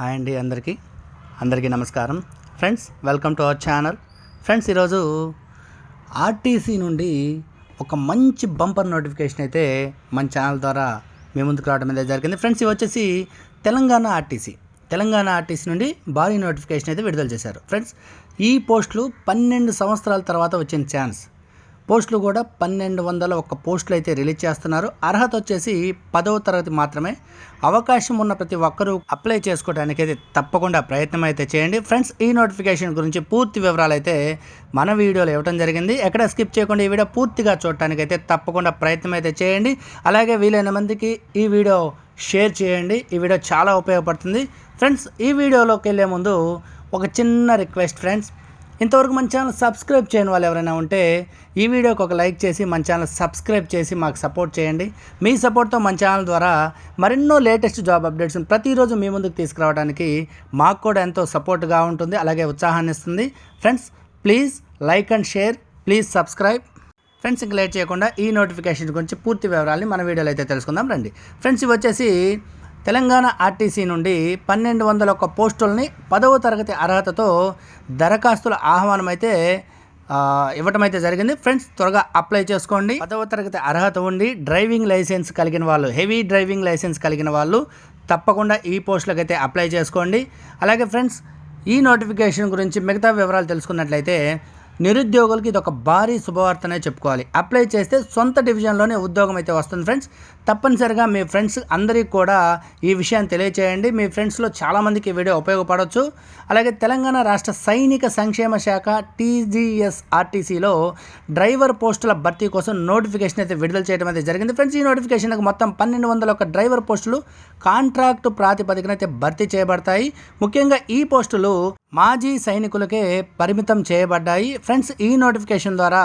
Hi అండి అందరికీ. అందరికీ నమస్కారం. Friends welcome to our channel. Friends ఈరోజు ఆర్టీసీ నుండి ఒక మంచి బంపర్ నోటిఫికేషన్ అయితే మన ఛానల్ ద్వారా మీ ముందుకు రావడం అనేది జరిగింది. ఫ్రెండ్స్ ఇవి వచ్చేసి తెలంగాణ ఆర్టీసీ. తెలంగాణ ఆర్టీసీ నుండి భారీ నోటిఫికేషన్ అయితే విడుదల చేశారు. ఫ్రెండ్స్ ఈ పోస్టులు పన్నెండు సంవత్సరాల తర్వాత వచ్చిన ఛాన్స్. పోస్టులు కూడా పన్నెండు వందల ఒక్క పోస్టులు అయితే రిలీజ్ చేస్తున్నారు. అర్హత వచ్చేసి పదవ తరగతి మాత్రమే. అవకాశం ఉన్న ప్రతి ఒక్కరూ అప్లై చేసుకోవడానికి అయితే తప్పకుండా ప్రయత్నం అయితే చేయండి. ఫ్రెండ్స్ ఈ నోటిఫికేషన్ గురించి పూర్తి వివరాలు అయితే మన వీడియోలో ఇవ్వడం జరిగింది. ఎక్కడ స్కిప్ చేయకుండా ఈ వీడియో పూర్తిగా చూడటానికి అయితే తప్పకుండా ప్రయత్నం అయితే చేయండి. అలాగే వీలైన మందికి ఈ వీడియో షేర్ చేయండి. ఈ వీడియో చాలా ఉపయోగపడుతుంది. ఫ్రెండ్స్ ఈ వీడియోలోకి వెళ్ళే ముందు ఒక చిన్న రిక్వెస్ట్ ఫ్రెండ్స్. ఇంతవరకు మన ఛానల్ సబ్స్క్రైబ్ చేయని వాళ్ళు ఎవరైనా ఉంటే ఈ వీడియోకి ఒక లైక్ చేసి మన ఛానల్ సబ్స్క్రైబ్ చేసి మాకు సపోర్ట్ చేయండి. మీ సపోర్ట్తో మన ఛానల్ ద్వారా మరెన్నో లేటెస్ట్ జాబ్ అప్డేట్స్ని ప్రతిరోజు మీ ముందుకు తీసుకురావడానికి మాకు కూడా ఎంతో సపోర్ట్గా ఉంటుంది అలాగే ఉత్సాహాన్ని ఇస్తుంది. Friends please like and share please subscribe. Friends ఇంకా లేట్ చేయకుండా ఈ నోటిఫికేషన్ గురించి పూర్తి వివరాలని మన వీడియోలో అయితే తెలుసుకుందాం. రండి. ఫ్రెండ్స్ ఇవి వచ్చేసి తెలంగాణ ఆర్టీసీ నుండి పన్నెండు వందల ఒక్క పోస్టుల్ని పదవ తరగతి అర్హతతో దరఖాస్తుల ఆహ్వానం అయితే ఇవ్వటం అయితే జరిగింది. ఫ్రెండ్స్ త్వరగా అప్లై చేసుకోండి. పదవ తరగతి అర్హత ఉండి డ్రైవింగ్ లైసెన్స్ కలిగిన వాళ్ళు హెవీ డ్రైవింగ్ లైసెన్స్ కలిగిన వాళ్ళు తప్పకుండా ఈ పోస్టులకు అయితే అప్లై చేసుకోండి. అలాగే ఫ్రెండ్స్ ఈ నోటిఫికేషన్ గురించి మిగతా వివరాలు తెలుసుకున్నట్లయితే నిరుద్యోగులకి ఇది ఒక భారీ శుభవార్తనే చెప్పుకోవాలి. అప్లై చేస్తే సొంత డివిజన్లోనే ఉద్యోగం అయితే వస్తుంది ఫ్రెండ్స్. తప్పనిసరిగా మీ ఫ్రెండ్స్ అందరికీ కూడా ఈ విషయాన్ని తెలియచేయండి. మీ ఫ్రెండ్స్లో చాలామందికి ఈ వీడియో ఉపయోగపడవచ్చు అలాగే తెలంగాణ రాష్ట్ర సైనిక సంక్షేమ శాఖ టీజీఎస్ ఆర్టీసీలో డ్రైవర్ పోస్టుల భర్తీ కోసం నోటిఫికేషన్ అయితే విడుదల చేయడం అయితే జరిగింది. ఫ్రెండ్స్ ఈ నోటిఫికేషన్కి మొత్తం పన్నెండు వందల ఒక డ్రైవర్ పోస్టులు కాంట్రాక్టు ప్రాతిపదికన అయితే భర్తీ చేయబడతాయి. ముఖ్యంగా ఈ పోస్టులు మాజీ సైనికులకే పరిమితం చేయబడ్డాయి. ఫ్రెండ్స్ ఈ నోటిఫికేషన్ ద్వారా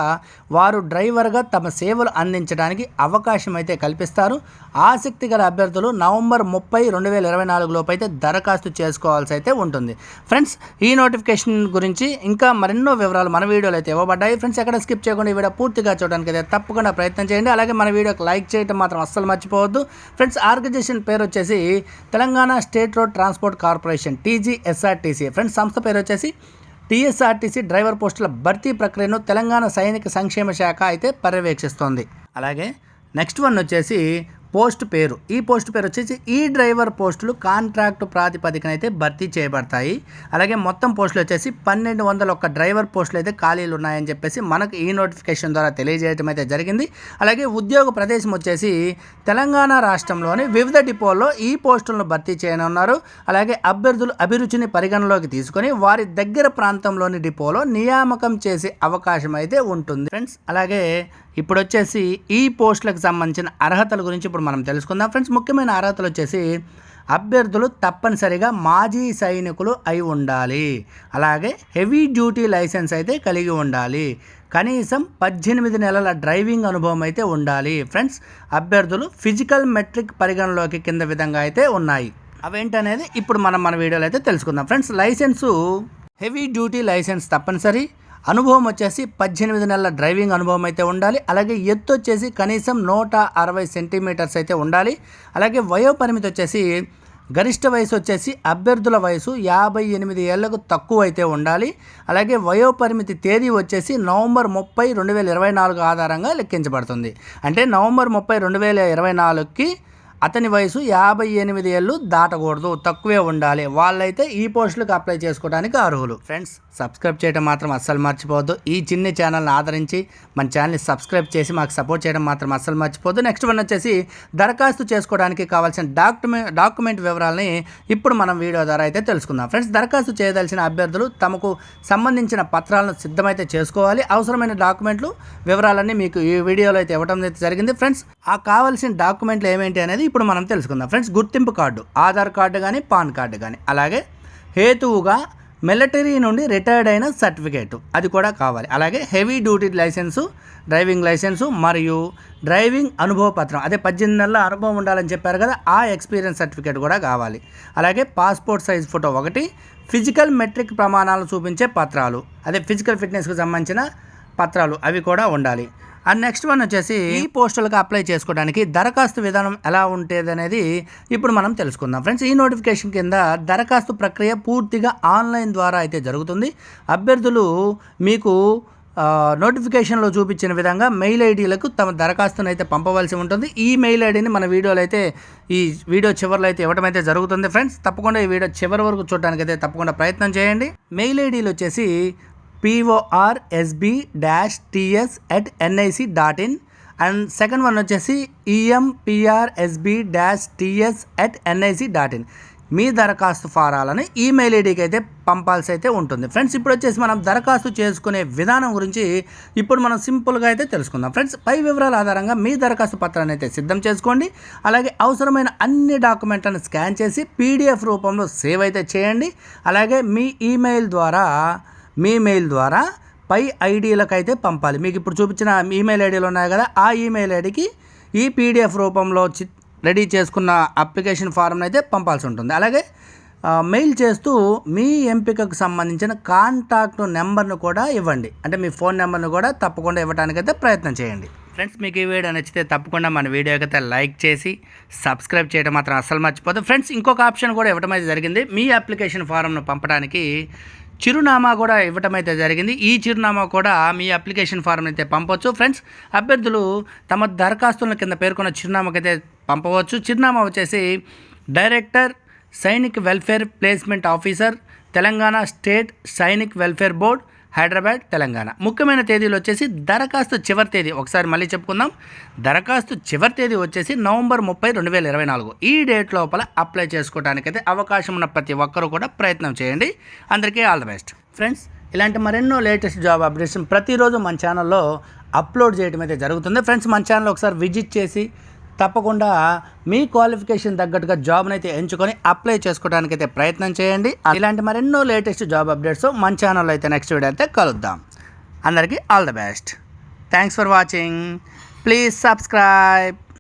వారు డ్రైవర్గా తమ సేవలు అందించడానికి అవకాశం అయితే కల్పిస్తారు. ఆసక్తి గల అభ్యర్థులు నవంబర్ ముప్పై రెండు వేల ఇరవై నాలుగులోపు అయితే దరఖాస్తు చేసుకోవాల్సి అయితే ఉంటుంది. ఫ్రెండ్స్ ఈ నోటిఫికేషన్ గురించి ఇంకా మరెన్నో వివరాలు మన వీడియోలో అయితే ఇవ్వబడ్డాయి. ఫ్రెండ్స్ ఎక్కడ స్కిప్ చేయకుండా ఈ వీడియో పూర్తిగా చూడడానికి అయితే తప్పకుండా ప్రయత్నం చేయండి. అలాగే మన వీడియోకి లైక్ చేయడం మాత్రం అస్సలు మర్చిపోవద్దు. ఫ్రెండ్స్ ఆర్గనైజేషన్ పేరు వచ్చేసి Telangana state road transport corporation TGSRTC friends సంస్థ పేరు వచ్చేసి టీఎస్ఆర్టీసీ డ్రైవర్ పోస్టుల భర్తీ ప్రక్రియను తెలంగాణ సైనిక సంక్షేమ శాఖ అయితే పర్యవేక్షిస్తోంది. అలాగే నెక్స్ట్ వన్ వచ్చేసి పోస్ట్ పేరు. ఈ పోస్ట్ పేరు వచ్చేసి ఈ డ్రైవర్ పోస్టులు కాంట్రాక్ట్ ప్రాతిపదికన అయితే భర్తీ చేయబడతాయి. అలాగే మొత్తం పోస్టులు వచ్చేసి పన్నెండు వందల ఒక్క డ్రైవర్ పోస్టులు అయితే ఖాళీలు ఉన్నాయని చెప్పేసి మనకు ఈ నోటిఫికేషన్ ద్వారా తెలియజేయడం అయితే జరిగింది. అలాగే ఉద్యోగ ప్రదేశం వచ్చేసి తెలంగాణ రాష్ట్రంలోని వివిధ డిపోల్లో ఈ పోస్టులను భర్తీ చేయనున్నారు. అలాగే అభ్యర్థులు అభిరుచిని పరిగణలోకి తీసుకొని వారి దగ్గర ప్రాంతంలోని డిపోలో నియామకం చేసే అవకాశం అయితే ఉంటుంది. ఫ్రెండ్స్ అలాగే ఇప్పుడు వచ్చేసి ఈ పోస్టులకు సంబంధించిన అర్హతల గురించి ఇప్పుడు మనం తెలుసుకుందాం. ఫ్రెండ్స్ ముఖ్యమైన అర్హతలు వచ్చేసి అభ్యర్థులు తప్పనిసరిగా మాజీ సైనికులు అయి ఉండాలి. అలాగే హెవీ డ్యూటీ లైసెన్స్ అయితే కలిగి ఉండాలి. కనీసం పద్దెనిమిది నెలల డ్రైవింగ్ అనుభవం అయితే ఉండాలి. ఫ్రెండ్స్ అభ్యర్థులు ఫిజికల్ మెట్రిక్ పరిగణలోకి కింద విధంగా అయితే ఉన్నాయి. అవేంటనేది ఇప్పుడు మనం మన వీడియోలో అయితే తెలుసుకుందాం. Friends licence heavy duty licence తప్పనిసరి. అనుభవం వచ్చేసి పద్దెనిమిది నెలల డ్రైవింగ్ అనుభవం అయితే ఉండాలి. అలాగే ఎత్తు వచ్చేసి కనీసం నూట అరవై సెంటీమీటర్స్ అయితే ఉండాలి. అలాగే వయో పరిమితి వచ్చేసి గరిష్ట వయసు వచ్చేసి అభ్యర్థుల వయసు యాభై ఎనిమిది ఏళ్ళకు తక్కువ అయితే ఉండాలి. అలాగే వయోపరిమితి తేదీ వచ్చేసి నవంబర్ ముప్పై రెండు వేల ఇరవై నాలుగు ఆధారంగా లెక్కించబడుతుంది. అంటే నవంబర్ ముప్పై రెండు వేల ఇరవై నాలుగుకి అతని వయసు యాభై ఎనిమిది ఏళ్ళు దాటకూడదు తక్కువే ఉండాలి. వాళ్ళైతే ఈ పోస్టులకు అప్లై చేసుకోవడానికి అర్హులు. ఫ్రెండ్స్ సబ్స్క్రైబ్ చేయడం మాత్రం అస్సలు మర్చిపోవద్దు. ఈ చిన్ని ఛానల్ని ఆదరించి మన ఛానల్ని సబ్స్క్రైబ్ చేసి మాకు సపోర్ట్ చేయడం మాత్రం అస్సలు మర్చిపోవద్దు. నెక్స్ట్ వన్ వచ్చేసి దరఖాస్తు చేసుకోవడానికి కావాల్సిన డాక్యుమెంట్ డాక్యుమెంట్ వివరాలని ఇప్పుడు మనం వీడియో ద్వారా అయితే తెలుసుకుందాం. ఫ్రెండ్స్ దరఖాస్తు చేయదలసిన అభ్యర్థులు తమకు సంబంధించిన పత్రాలను సిద్ధమైతే చేసుకోవాలి. అవసరమైన డాక్యుమెంట్లు వివరాలన్నీ మీకు ఈ వీడియోలో అయితే ఇవ్వడం అయితే జరిగింది. ఫ్రెండ్స్ ఆ కావాల్సిన డాక్యుమెంట్లు ఏమేంటి అనేది ఇప్పుడు మనం తెలుసుకుందాం. ఫ్రెండ్స్ గుర్తింపు కార్డు ఆధార్ కార్డు కానీ పాన్ కార్డు కానీ అలాగే హేతువుగా మిలిటరీ నుండి రిటైర్డ్ అయిన సర్టిఫికేట్ అది కూడా కావాలి. అలాగే heavy duty licence driving licence మరియు డ్రైవింగ్ అనుభవ పత్రం. అదే పద్దెనిమిది నెలల అనుభవం ఉండాలని చెప్పారు కదా ఆ ఎక్స్పీరియన్స్ సర్టిఫికేట్ కూడా కావాలి. అలాగే పాస్పోర్ట్ సైజ్ ఫోటో ఒకటి ఫిజికల్ మెట్రిక్ ప్రమాణాలు చూపించే పత్రాలు. అదే ఫిజికల్ ఫిట్నెస్కి సంబంధించిన పత్రాలు అవి కూడా ఉండాలి. అండ్ నెక్స్ట్ వన్ వచ్చేసి ఈ పోస్టులకు అప్లై చేసుకోవడానికి దరఖాస్తు విధానం ఎలా ఉంటుంది అనేది ఇప్పుడు మనం తెలుసుకుందాం. ఫ్రెండ్స్ ఈ నోటిఫికేషన్ కింద దరఖాస్తు ప్రక్రియ పూర్తిగా ఆన్లైన్ ద్వారా అయితే జరుగుతుంది. అభ్యర్థులు మీకు నోటిఫికేషన్లో చూపించిన విధంగా మెయిల్ ఐడీలకు తమ దరఖాస్తును అయితే పంపవలసి ఉంటుంది. ఈ మెయిల్ ఐడిని మన వీడియోలో అయితే ఈ వీడియో చివరిలో అయితే ఇవ్వడం అయితే జరుగుతుంది. ఫ్రెండ్స్ తప్పకుండా ఈ వీడియో చివరి వరకు చూడడానికి అయితే తప్పకుండా ప్రయత్నం చేయండి. మెయిల్ ఐడీలు వచ్చేసి POR SB dash TS at NIC dot in and second one వచ్చేసి E EMPR SB dash TS at NIC dot in మీ దరఖాస్తు ఫారాలను ఈమెయిల్ ఐడికి అయితే పంపాల్సి అయితే ఉంటుంది. ఫ్రెండ్స్ ఇప్పుడు వచ్చేసి మనం దరఖాస్తు చేసుకునే విధానం గురించి ఇప్పుడు మనం సింపుల్గా అయితే తెలుసుకుందాం. ఫ్రెండ్స్ పై వివరాల ఆధారంగా మీ దరఖాస్తు పత్రాన్ని అయితే సిద్ధం చేసుకోండి. అలాగే అవసరమైన అన్ని డాక్యుమెంట్లను స్కాన్ చేసి పీడిఎఫ్ రూపంలో సేవ్ అయితే చేయండి. అలాగే మీ ఈమెయిల్ ద్వారా మీ మెయిల్ ద్వారా పై ఐడీలకు అయితే పంపాలి. మీకు ఇప్పుడు చూపించిన ఈమెయిల్ ఐడీలు ఉన్నాయి కదా ఆ ఈమెయిల్ ఐడికి ఈ పీడిఎఫ్ రూపంలో చి రెడీ చేసుకున్న అప్లికేషన్ ఫారంను అయితే పంపాల్సి ఉంటుంది. అలాగే మెయిల్ చేస్తూ మీ ఎంపికకు సంబంధించిన కాంటాక్ట్ నెంబర్ను కూడా ఇవ్వండి. అంటే మీ ఫోన్ నెంబర్ను కూడా తప్పకుండా ఇవ్వడానికైతే ప్రయత్నం చేయండి. ఫ్రెండ్స్ మీకు ఈ వీడియో నచ్చితే తప్పకుండా మన వీడియోకి అయితే లైక్ చేసి సబ్స్క్రైబ్ చేయడం మాత్రం అస్సలు మర్చిపోదు ఫ్రెండ్స్ ఇంకొక ఆప్షన్ కూడా ఇవ్వడం అయితే జరిగింది. మీ అప్లికేషన్ ఫారంను పంపడానికి చిరునామా కూడా ఇవ్వటం అయితే జరిగింది. ఈ చిరునామా కూడా మీ అప్లికేషన్ ఫారం అయితే పంపవచ్చు. ఫ్రెండ్స్ అభ్యర్థులు తమ దరఖాస్తుల కింద పేర్కొన్న చిరునామాకైతే పంపవచ్చు. చిరునామా వచ్చేసి director Sainik welfare placement officer Telangana state Sainik welfare board Hyderabad Telangana. ముఖ్యమైన తేదీలు వచ్చేసి దరఖాస్తు చివరి తేదీ. ఒకసారి మళ్ళీ చెప్పుకుందాం. దరఖాస్తు చివరి తేదీ వచ్చేసి నవంబర్ ముప్పై రెండు వేల ఇరవై నాలుగు. ఈ డేట్ లోపల అప్లై చేసుకోవడానికైతే అవకాశం ఉన్న ప్రతి ఒక్కరూ కూడా ప్రయత్నం చేయండి. అందరికీ ఆల్ ద బెస్ట్. ఫ్రెండ్స్ ఇలాంటి మరెన్నో లేటెస్ట్ జాబ్ అప్డేట్స్ ప్రతిరోజు మన ఛానల్లో అప్లోడ్ చేయడం అయితే జరుగుతుంది. ఫ్రెండ్స్ మన ఛానల్ ఒకసారి విజిట్ చేసి తప్పకుండా మీ క్వాలిఫికేషన్ తగ్గట్టుగా జాబ్ని అయితే ఎంచుకొని అప్లై చేసుకోవడానికి అయితే ప్రయత్నం చేయండి. ఇలాంటి మరెన్నో లేటెస్ట్ జాబ్ అప్డేట్స్ మన ఛానల్లో అయితే నెక్స్ట్ వీడియో అయితే కలుద్దాం. అందరికీ all the best thanks for watching please subscribe